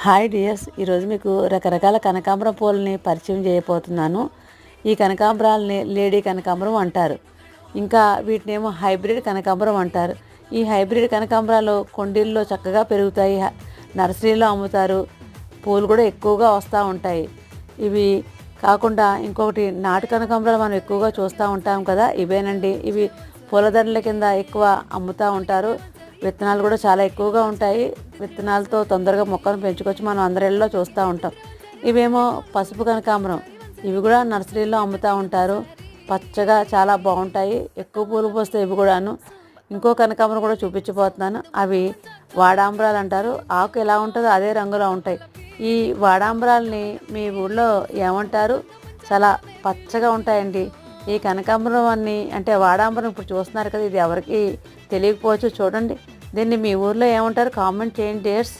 Hi dears ఈరోజు మీకు రకరకాల కనకాంబరం పూలని పరిచయం చేయబోతున్నాను. ఈ కనకాంబరాలని లేడీ కనకాంబరం అంటారు. ఇంకా వీటినేమో హైబ్రిడ్ కనకాంబరం అంటారు. ఈ హైబ్రిడ్ కనకాంబరాలు కొండీల్లో చక్కగా పెరుగుతాయి నర్సరీలో అమ్ముతారు పూలు కూడా ఎక్కువగా వస్తూ ఉంటాయి. ఇవి కాకుండా ఇంకొకటి నాటు కనకాంబరాలు మనం ఎక్కువగా చూస్తూ ఉంటాం కదా ఇవేనండి. ఇవి పూలదండల కింద ఎక్కువ అమ్ముతూ ఉంటారు. విత్తనాలు కూడా చాలా ఎక్కువగా ఉంటాయి. విత్తనాలతో తొందరగా మొక్కను పెంచుకొచ్చి మనం అందరిలో చూస్తూ ఉంటాం. ఇవేమో పసుపు కనకాంబరం. ఇవి కూడా నర్సరీలో అమ్ముతూ ఉంటారు. పచ్చగా చాలా బాగుంటాయి. ఎక్కువ పూలు పోస్తే ఇవి కూడాను. ఇంకో కనకాంబరం కూడా చూపించిపోతున్నాను అవి వాడాంబరాలు అంటారు. ఆకు ఎలా ఉంటుందో అదే రంగులో ఉంటాయి. ఈ వాడాంబరాల్ని మీ ఊళ్ళో ఏమంటారు? చాలా పచ్చగా ఉంటాయండి. ఈ కనకాంబరం అన్ని అంటే వాడాంబరం ఇప్పుడు చూస్తున్నారు కదా ఇది ఎవరికి తెలియకపోవచ్చు. చూడండి. దీన్ని మీ ఊర్లో ఏమంటారు? కామెంట్ చేయండి డేర్స్